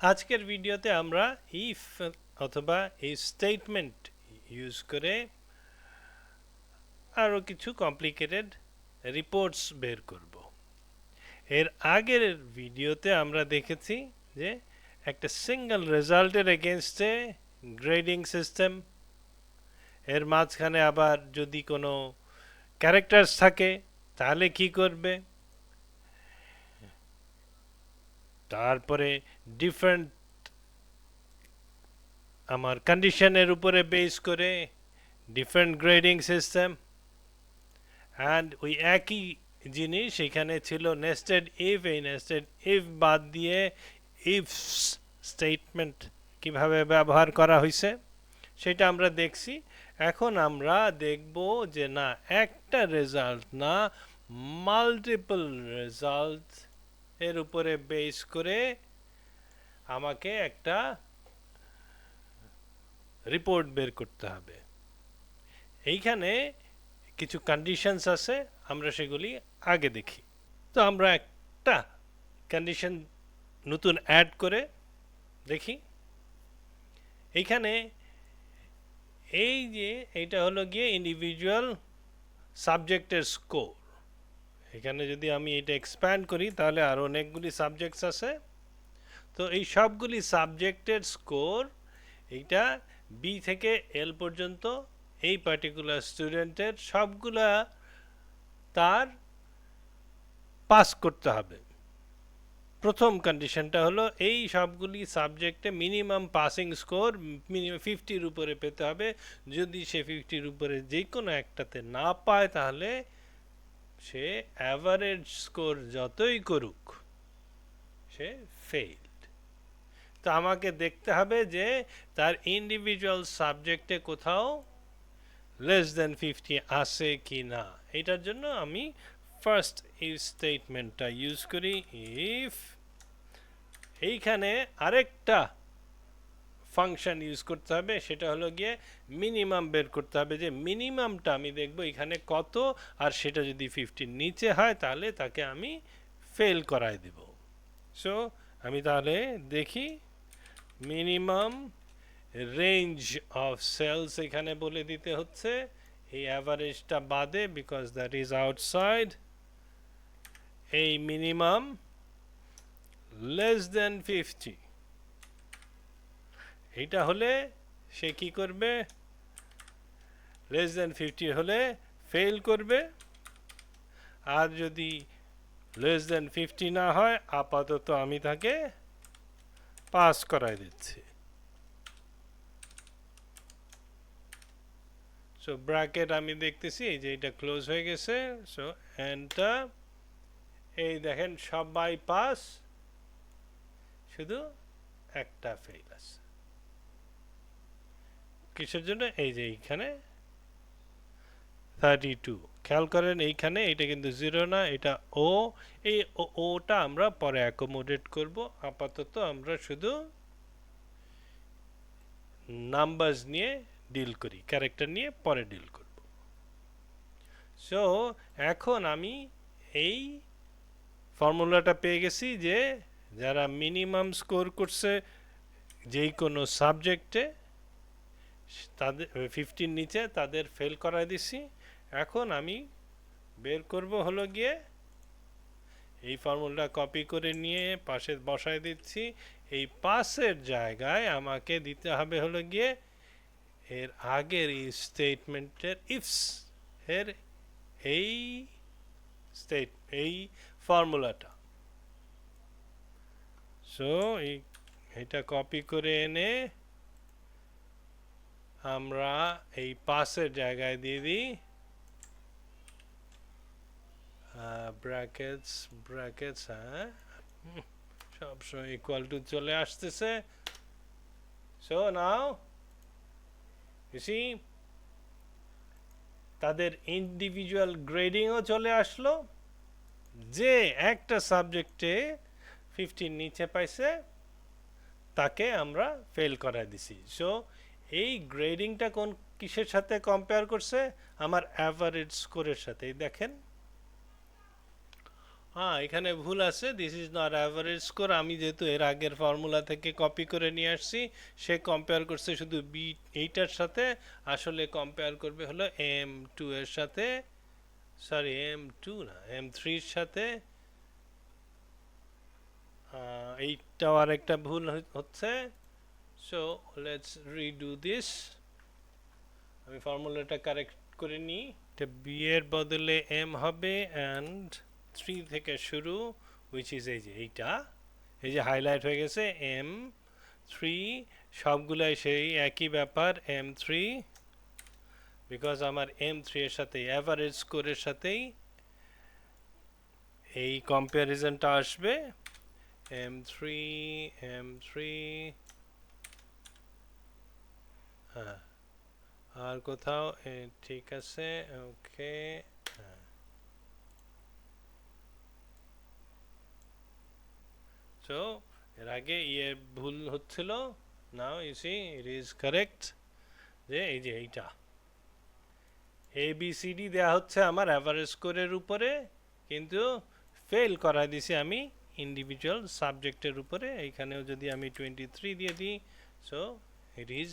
আজকের ভিডিওতে আমরা ইফ অথবা এই স্টেটমেন্ট ইউজ করে আরও কিছু কমপ্লিকেটেড রিপোর্টস বের করব। এর আগের ভিডিওতে আমরা দেখেছি যে একটা সিঙ্গেল রেজাল্টের এগেনস্টে গ্রেডিং সিস্টেম এর মাঝখানে আবার যদি কোনো ক্যারেক্টার্স থাকে, তাহলে কি করবে? তারপরে ডিফারেন্ট আমার কন্ডিশনের উপরে বেস করে ডিফারেন্ট গ্রেডিং সিস্টেম অ্যান্ড ওই একই জিনিস এখানে ছিল নেস্টেড ইফ এই নেস্টেড ইফ বাদ দিয়ে ইফ স্টেটমেন্ট কীভাবে ব্যবহার করা হয়েছে, সেটা আমরা দেখছি। এখন আমরা দেখব যে না, একটা রেজাল্ট না মাল্টিপল রেজাল্ট এর উপরে বেস করে আমাকে একটা রিপোর্ট বের করতে হবে। এইখানে কিছু কন্ডিশনস আছে, আমরা সেগুলি আগে দেখি। তো আমরা একটা কন্ডিশন নতুন অ্যাড করে দেখি। এইখানে এই যে এটা হলো গিয়ে ইন্ডিভিজুয়াল সাবজেক্টের স্কোর এখানে যদি আমি এটা এক্সপ্যান্ড করি, তাহলে আরও অনেকগুলি সাবজেক্টস আছে। তো এই সবগুলি সাবজেক্টের স্কোর এইটা বি থেকে এল পর্যন্ত এই পার্টিকুলার স্টুডেন্টের সবগুলা তার পাস করতে হবে। প্রথম কন্ডিশনটা হলো এই সবগুলি সাবজেক্টে মিনিমাম পাসিং স্কোর মিনিমাম ফিফটির উপরে পেতে হবে। যদি সে ফিফটির উপরে যে কোনো একটাতে না পায় তাহলে সে অ্যাভারেজ স্কোর যতই করুক, সে ফেইলড তো আমাকে দেখতে হবে যে তার ইন্ডিভিজুয়াল সাবজেক্টে কোথাও লেস দেন ফিফটি আসে কি না। এটার জন্য আমি ফার্স্ট ইফ স্টেটমেন্টটা ইউজ করি। ইফ এইখানে আরেকটা ফাংশন ইউজ করতে হবে, সেটা হলো গিয়ে মিনিমাম বের করতে হবে। যে মিনিমামটা আমি দেখব এখানে কত, আর সেটা যদি ফিফটির নিচে হয়, তাহলে তাকে আমি ফেল করায় দেব। সো আমি তাহলে দেখি মিনিমাম রেঞ্জ অফ সেলস এখানে বলে দিতে হচ্ছে। এই অ্যাভারেজটা বাদে বিকজ দ্যাট ইজ আউটসাইড এই মিনিমাম লেস দেন ফিফটি এইটা হলে সে কি করবে? লেস দেন ফিফটি হলে ফেল করবে। আর যদি লেস দেন ফিফটি না হয়, আপাতত আমি তাকে পাস করাই দিচ্ছি। সো ব্র্যাকেট আমি দেখতেছি যে এটা ক্লোজ হয়ে গেছে। সো এন্টার এই দেখেন, সবাই পাস। শুধু একটা ফেল আছে। কিসের জন্য? এই যে এইখানে। থার্টি টু খেয়াল করেন, এইখানে এটা কিন্তু জিরো না, এটা ও এই ওটা আমরা পরে অ্যাকোমোডেট করব। আপাতত আমরা শুধু নাম্বারস নিয়ে ডিল করি ক্যারেক্টার নিয়ে পরে ডিল করব। সো এখন আমি এই ফর্মুলাটা পেয়ে গেছি যে যারা মিনিমাম স্কোর করছে যেই কোনো সাবজেক্টে তাদের ফিফটির নিচে তাদের ফেল করাই দিছি। এখন আমি বের করব হলো গিয়ে এই ফর্মুলাটা কপি করে নিয়ে পাশে বসায় দিচ্ছি। এই পাশের জায়গায় আমাকে দিতে হবে হলো গিয়ে এর আগের এই স্টেটমেন্টের ইফস এর এই স্টেট এই ফর্মুলাটা সো এই, এটা কপি করে এনে আমরা এই পাশের জায়গায় দিয়ে দিই। ব্র্যাকেটস ব্র্যাকেটস হ্যাঁ? সবসময় ইকুয়াল টু চলে আসতেছে। সো নাও সি তাদের ইন্ডিভিজুয়াল গ্রেডিংও চলে আসলো। যে একটা সাবজেক্টে ফিফটির নিচে পাইছে, তাকে আমরা ফেল করাই দিছি। সো এই গ্রেডিংটা কোন কিসের সাথে কম্পেয়ার করছে? আমার অ্যাভারেজ স্কোরের সাথে দেখেন হ্যাঁ এখানে ভুল আছে। This is not average score আমি যেহেতু এর আগের ফর্মুলা থেকে কপি করে নিয়ে আসছি, সে কম্পেয়ার করছে শুধু বি এইটার সাথে। আসলে কম্পেয়ার করবে হলো এম টু এর সাথে সরি এম টু না এম থ্রির সাথে। এইটাও আর একটা ভুল হচ্ছে। সো লেটস রিডু দিস আমি ফর্মুলাটা কারেক্ট করে নিই। এটা বি এর বদলে এম হবে অ্যান্ড থ্রি থেকে শুরু উইচ ইজ এই যে এইটা, এই যে হাইলাইট হয়ে গেছে এম থ্রি সবগুলাই সেই একই ব্যাপার এম থ্রি বিকজ আমার এম থ্রি এর সাথে অ্যাভারেজ স্কোরের সাথেই এই কম্প্যারিজনটা আসবে। এম থ্রি এম থ্রি হ্যাঁ আর কোথাও ঠিক আছে ওকে সো এর আগে ইয়ে ভুল হচ্ছিল now you see it is correct যে এই যে এইটা। এ বি সি ডি দেওয়া হচ্ছে আমার অ্যাভারেজ স্কোরের উপরে, কিন্তু ফেল করা দিছি আমি ইন্ডিভিজুয়াল সাবজেক্টের উপরে, এইখানেও যদি আমি টোয়েন্টি থ্রি দিয়ে দিই so it is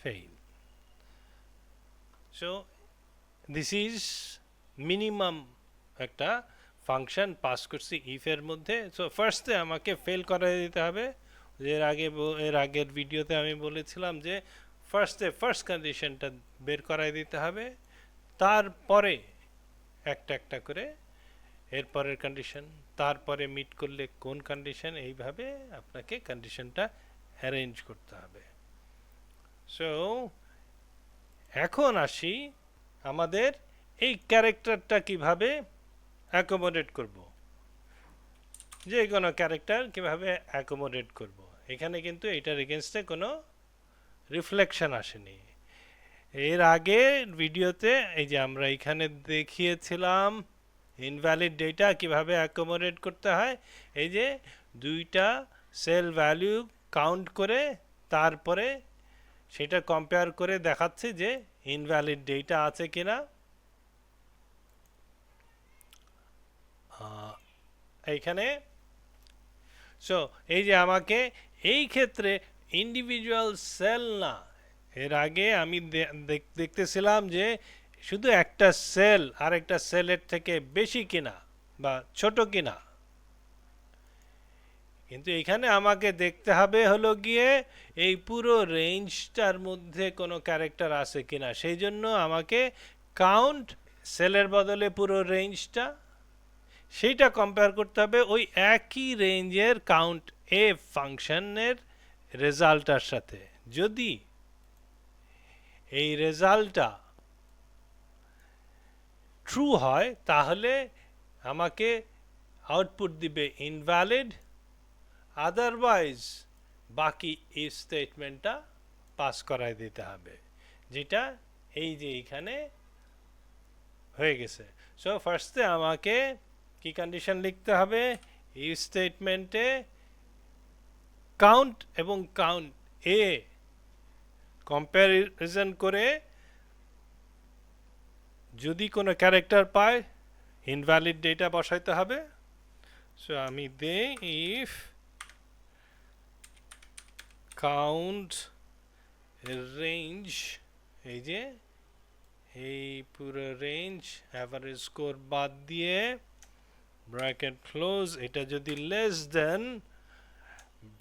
fail so this is minimum একটা ফাংশন পাস করছি ইফের মধ্যে। সো ফার্স্টে আমাকে ফেল করে দিতে হবে। এর আগে এর আগের ভিডিওতে আমি বলেছিলাম যে ফার্স্টে ফার্স্ট কন্ডিশনটা বের করাই দিতে হবে। তারপরে একটা একটা করে এরপরের কন্ডিশন তারপরে মিট করলে কোন কন্ডিশন এইভাবে আপনাকে কন্ডিশনটা অ্যারেঞ্জ করতে হবে। সো এখন আসি আমাদের এই ক্যারেক্টারটা কীভাবে অ্যাকোমোডেট করব। যে কোনো ক্যারেক্টার কীভাবে অ্যাকোমোডেট করব। এখানে কিন্তু এটার এগেনস্টে কোনো রিফ্লেকশন আসেনি। এর আগে ভিডিওতে এই যে আমরা এখানে দেখিয়েছিলাম ইনভ্যালিড ডেটা কীভাবে অ্যাকোমোডেট করতে হয়, এই যে দুইটা সেল ভ্যালু কাউন্ট করে তারপরে সেটা কম্পেয়ার করে দেখাচ্ছে যে ইনভ্যালিড ডেটা আছে কিনা। এইখানে। সো এই যে আমাকে, এই ক্ষেত্রে ইন্ডিভিজুয়াল সেল না। এর আগে আমি দেখতেছিলাম যে শুধু একটা সেল আর একটা সেলের থেকে বেশি কিনা বা ছোট কিনা। কিন্তু এখানে আমাকে দেখতে হবে হলো গিয়ে এই পুরো রেঞ্জটার মধ্যে কোনো ক্যারেক্টার আছে কিনা। সেই জন্য আমাকে কাউন্ট সেলের বদলে পুরো রেঞ্জটা সেইটা কম্পেয়ার করতে হবে ওই একই রেঞ্জের কাউন্ট এ ফাংশনের রেজাল্টটার সাথে। যদি এই রেজাল্টটা ট্রু হয়, তাহলে আমাকে আউটপুট দিবে ইনভ্যালিড আদারওয়াইজ বাকি এই স্টেটমেন্টটা পাস করায় দিতে হবে, যেটা এই যে এখানে হয়ে গেছে। সো ফার্স্টে আমাকে কি কন্ডিশন লিখতে হবে? এই স্টেটমেন্টে কাউন্ট এবং কাউন্ট এ কম্প্যারিজন করে যদি কোনো ক্যারেক্টার পায় ইনভ্যালিড ডেটা বসাইতে হবে। সো আমি দে ইফ কাউন্ট রেঞ্জ এই যে, এই পুরো রেঞ্জ অ্যাভারেজ স্কোর বাদ দিয়ে ব্র্যাকেট ক্লোজ এটা যদি লেস দেন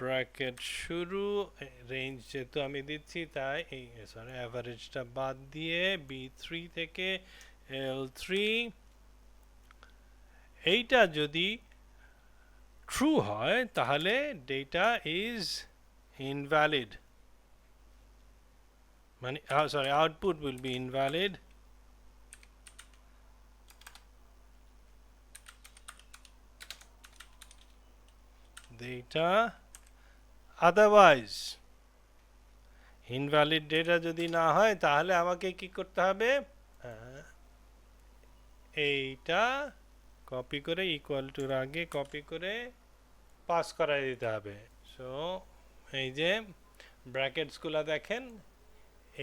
ব্র্যাকেট শুরু রেঞ্জ যেহেতু আমি দিচ্ছি, তাই এই সরি অ্যাভারেজটা বাদ দিয়ে বি থ্রি থেকে এল থ্রি এইটা যদি ট্রু হয়, তাহলে ডেটা ইজ ইনভ্যালিড মানে sorry output will be invalid data. Otherwise invalid data যদি না হয়, তাহলে আমাকে কি করতে হবে? এইটা কপি করে ইকুয়াল টুর আগে কপি করে পাস করাই দিতে হবে। সো এই যে ব্র্যাকেটসগুলো দেখেন,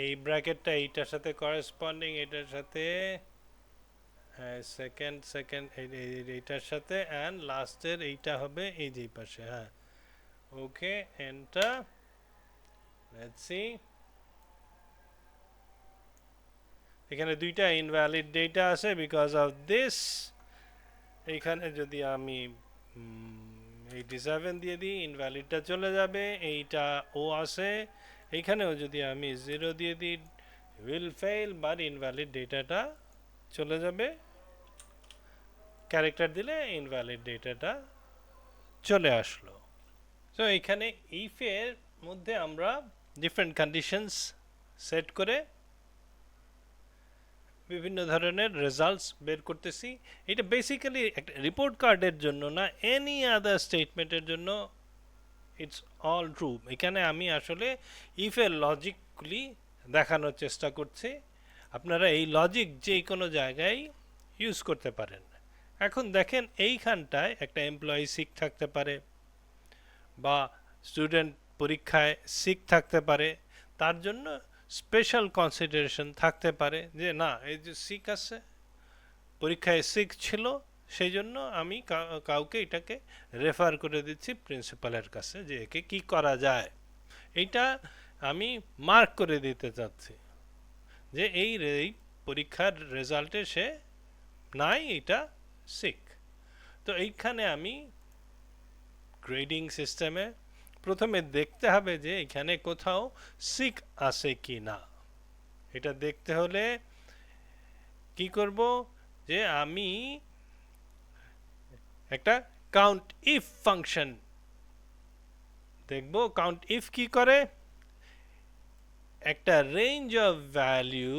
এই ব্র্যাকেটটা এইটার সাথে করেসপন্ডিং এটার সাথে সেকেন্ড সেকেন্ড এইটার সাথে অ্যান্ড লাস্টের এইটা হবে এই যে পাশে হ্যাঁ। ওকে এন্টার লেটস সি এখানে দুইটা ইনভ্যালিড ডেটা আছে বিকজ অফ দিস এইখানে যদি আমি এইটি সেভেন দিয়ে দিই ইনভ্যালিডটা চলে যাবে, এইটা ও আছে। এইখানেও যদি আমি জিরো দিয়ে দিই উইল ফেল বাট ইনভ্যালিড ডেটাটা চলে যাবে। ক্যারেক্টার দিলে ইনভ্যালিড ডেটাটা চলে আসলো। তো এখানে ইফের মধ্যে আমরা ডিফারেন্ট কন্ডিশনস সেট করে বিভিন্ন ধরনের রেজাল্টস বের করতেছি। এটা বেসিক্যালি একটা রিপোর্ট কার্ডের জন্য না এনি আদার স্টেটমেন্টের জন্য ইটস অল ট্রু এখানে আমি আসলে ইফের লজিকগুলি দেখানোর চেষ্টা করছি। আপনারা এই লজিক যে কোনো জায়গায় ইউজ করতে পারেন। এখন দেখেন এইখানটায় একটা এমপ্লয়ি সিক থাকতে পারে বা স্টুডেন্ট পরীক্ষায় সিক থাকতে পারে, তার জন্য স্পেশাল কনসিডারেশন থাকতে পারে যে, না, এই যে সিক আছে, পরীক্ষায় সিক ছিল সেই জন্য আমি কাউকে এটাকে রেফার করে দিচ্ছি প্রিন্সিপালের কাছে যে, একে কি করা যায়? এইটা আমি মার্ক করে দিতে চাচ্ছি। যে এই পরীক্ষার রেজাল্টে সে নাই এটা সিক তো এইখানে আমি গ্রেডিং সিস্টেমে প্রথমে দেখতে হবে যে এখানে কোথাও সিক আছে কি না। এটা দেখতে হলে কি করব যে আমি একটা কাউন্ট ইফ ফাংশন দেখব। কাউন্ট ইফ কি করে? একটা রেঞ্জ অফ ভ্যালু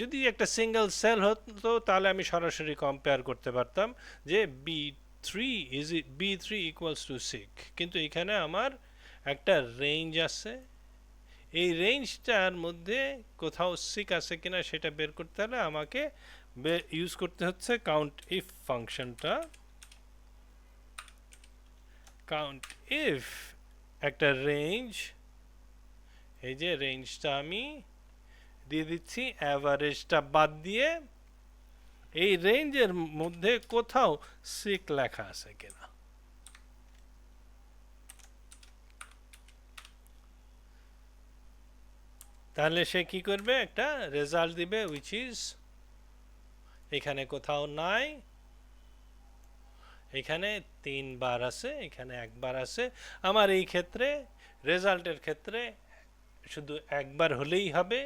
যদি একটা সিঙ্গেল সেল হতো, তাহলে আমি সরাসরি কম্পেয়ার করতে পারতাম যে B three is B three equals to sick কিন্তু এখানে আমার একটা রেঞ্জ আছে। এই রেঞ্জটার মধ্যে কোথাও সিক আছে কিনা সেটা বের করতে হলে আমাকে ইউজ করতে হচ্ছে কাউন্ট ইফ ফাংশনটা কাউন্ট ইফ একটা রেঞ্জ এই যে রেঞ্জটা আমি দিয়ে দিচ্ছি অ্যাভারেজটা বাদ দিয়ে, এই রেঞ্জের মধ্যে কোথাও সিক লেখা আছে কিনা? তাহলে সে কি করবে? একটা রেজাল্ট দিবে উইচ ইজ এখানে কোথাও নাই, এখানে তিনবার আছে, এখানে একবার আছে। আমার এই ক্ষেত্রে রেজাল্টের ক্ষেত্রে শুধু একবার হলেই হবে,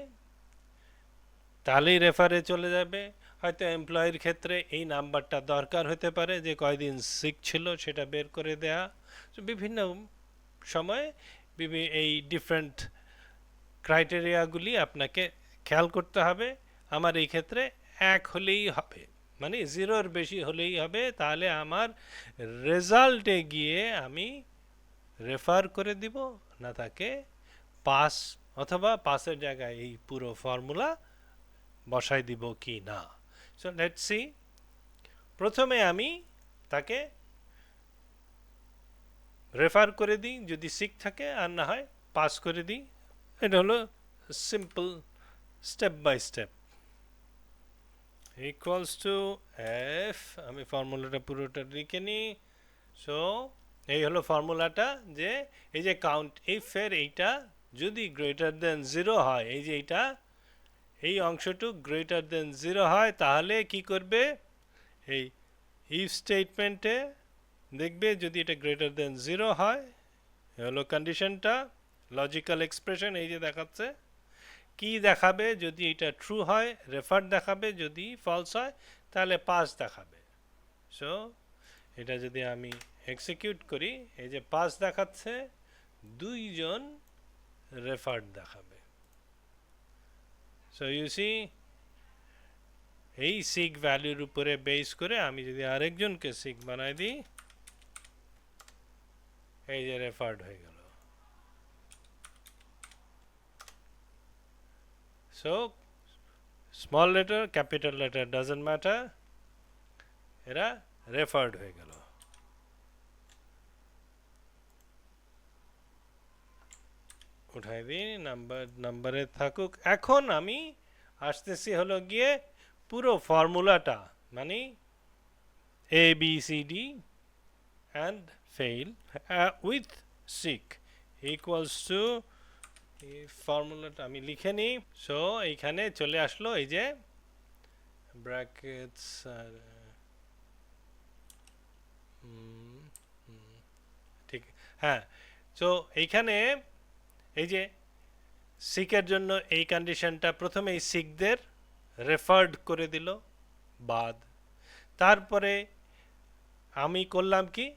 তাহলেই রেফারে চলে যাবে। হয়তো এমপ্লয়ের ক্ষেত্রে এই নাম্বারটা দরকার হতে পারে যে কয়দিন সিক ছিল সেটা বের করে দেয়া। বিভিন্ন সময় এই ডিফারেন্ট ক্রাইটেরিয়াগুলি আপনাকে খেয়াল করতে হবে। আমার এই ক্ষেত্রে এক হলেই হবে মানে জিরোর বেশি হলেই হবে। তাহলে আমার রেজাল্টে গিয়ে আমি রেফার করে দিব, না তাকে পাস অথবা পাসের জায়গায় এই পুরো ফর্মুলা বসাই দিব কি না। সো লেট সি প্রথমে আমি তাকে রেফার করে দিই, যদি সিক থাকে, আর না হয় পাস করে দিই। এটা হলো simple step by step equals to F আমি ফর্মুলাটা পুরোটা লিখে নিই। সো এই হলো ফর্মুলাটা যে, এই যে কাউন্ট ইফের এইটা যদি গ্রেটার দেন জিরো হয়, এই যে এইটা, এই অংশটুক গ্রেটার দেন জিরো হয়, তাহলে কি করবে? এই ইফ স্টেটমেন্টে দেখবে যদি এটা গ্রেটার দেন জিরো হয় হলো কন্ডিশনটা লজিক্যাল এক্সপ্রেশন এই যে দেখাচ্ছে, কি দেখাবে যদি এটা ট্রু হয় রেফার দেখাবে যদি ফলস হয়, তাহলে পাস দেখাবে। সো এটা যদি আমি এক্সিকিউট করি, এই যে পাস দেখাচ্ছে, দুইজন রেফার্ড দেখাবে সো ইউ সি এই সিক ভ্যালুর উপরে বেস করে আমি যদি আরেকজনকে সিক বানাই দিই এই যে রেফার্ড হয়ে গেল so small letter capital letter doesn't matter এরা রেফার্ড হয়ে গেল উঠাই দিই নাম্বার নাম্বারে থাকুক। এখন আমি আসতেছি হলো গিয়ে পুরো ফর্মুলাটা মানে A B C D and fail with sick equals to এই ফর্মুলাটা আমি লিখে নিই। সো এইখানে চলে আসলো এই যে ব্র্যাকেটস আর ঠিক হ্যাঁ। সো এইখানে এই যে শিখের জন্য এই কন্ডিশনটা প্রথমে এই সিকদের রেফার্ড করে দিল বাদ। তারপরে আমি করলাম কি?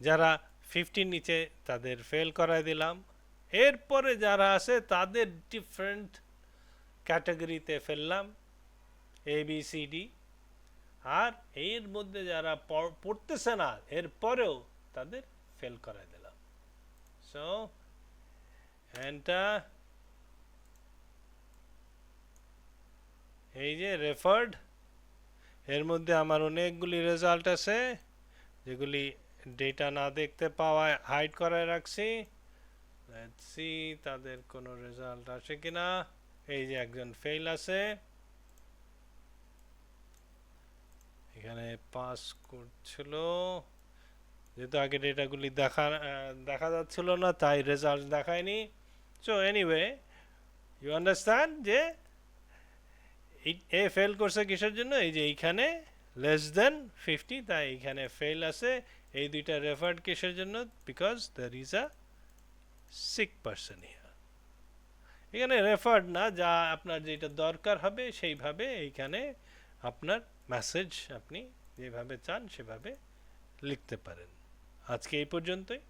যারা ফিফটির নিচে তাদের ফেল করায় দিলাম। এরপরে যারা আছে তাদের ডিফারেন্ট ক্যাটাগরিতে ফেললাম এ বি সি ডি আর এর মধ্যে যারা পড়- পড়তেছে না, এরপরেও তাদের ফেল করায় দিলাম। সো এন্টার এই যে রেফার্ড এর মধ্যে আমার অনেকগুলি রেজাল্ট আছে, যেগুলি ডেটা না দেখতে পাওয়ায় হাইড করায় রাখছি। সি তাদের কোনো রেজাল্ট আসে কিনা। এই যে একজন ফেল আছে। এখানে পাস করছিল। যেহেতু আগে ডেটাগুলি দেখা দেখা যাচ্ছিল না, তাই রেজাল্ট দেখায়নি। সো এনিওয়ে ইউ আন্ডারস্ট্যান্ড যে এ ফেল করছে কিসের জন্য? এই যে এইখানে লেস দেন ফিফটি তাই এইখানে ফেল আছে। এই দুইটা রেফার্ড কিসের জন্য? Because there is a sick person here এখানে রেফার্ড না, যা আপনার যেটা দরকার হবে সেইভাবে এইখানে আপনার মেসেজ আপনি যেভাবে চান সেভাবে লিখতে পারেন। আজকে এই পর্যন্তই।